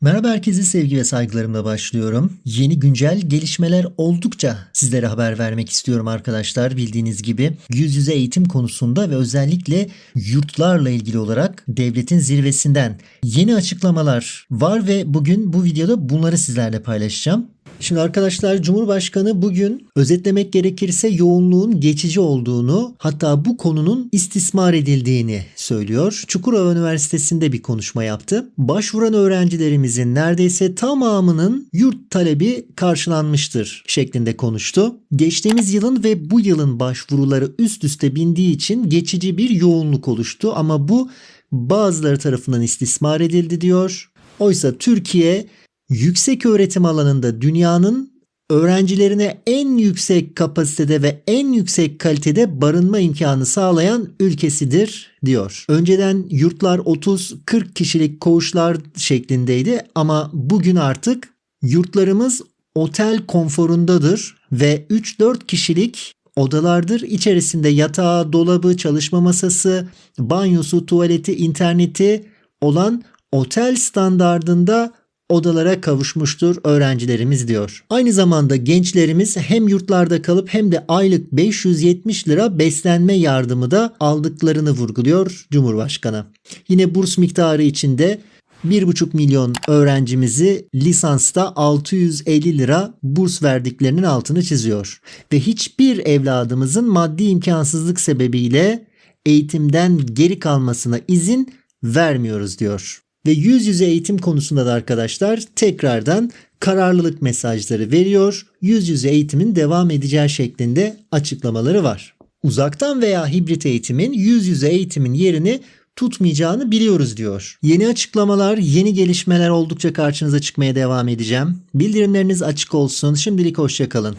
Merhaba herkese sevgi ve saygılarımla başlıyorum. Yeni güncel gelişmeler oldukça sizlere haber vermek istiyorum arkadaşlar. Bildiğiniz gibi yüz yüze eğitim konusunda ve özellikle yurtlarla ilgili olarak devletin zirvesinden yeni açıklamalar var ve bugün bu videoda bunları sizlerle paylaşacağım. Şimdi arkadaşlar Cumhurbaşkanı bugün özetlemek gerekirse yoğunluğun geçici olduğunu hatta bu konunun istismar edildiğini söylüyor. Çukurova Üniversitesi'nde bir konuşma yaptı. Başvuran öğrencilerimizin neredeyse tamamının yurt talebi karşılanmıştır şeklinde konuştu. Geçtiğimiz yılın ve bu yılın başvuruları üst üste bindiği için geçici bir yoğunluk oluştu ama bu bazıları tarafından istismar edildi diyor. Oysa Türkiye yüksek öğretim alanında dünyanın öğrencilerine en yüksek kapasitede ve en yüksek kalitede barınma imkanı sağlayan ülkesidir diyor. Önceden yurtlar 30-40 kişilik koğuşlar şeklindeydi ama bugün artık yurtlarımız otel konforundadır ve 3-4 kişilik odalardır. İçerisinde yatağı, dolabı, çalışma masası, banyosu, tuvaleti, interneti olan otel standardında odalara kavuşmuştur öğrencilerimiz diyor. Aynı zamanda gençlerimiz hem yurtlarda kalıp hem de aylık 570 lira beslenme yardımı da aldıklarını vurguluyor Cumhurbaşkanı. Yine burs miktarı içinde 1,5 milyon öğrencimizi lisansta 650 lira burs verdiklerinin altını çiziyor. Ve hiçbir evladımızın maddi imkansızlık sebebiyle eğitimden geri kalmasına izin vermiyoruz diyor. Ve yüz yüze eğitim konusunda da arkadaşlar tekrardan kararlılık mesajları veriyor. Yüz yüze eğitimin devam edeceği şeklinde açıklamaları var. Uzaktan veya hibrit eğitimin yüz yüze eğitimin yerini tutmayacağını biliyoruz diyor. Yeni açıklamalar, yeni gelişmeler oldukça karşınıza çıkmaya devam edeceğim. Bildirimleriniz açık olsun. Şimdilik hoşçakalın.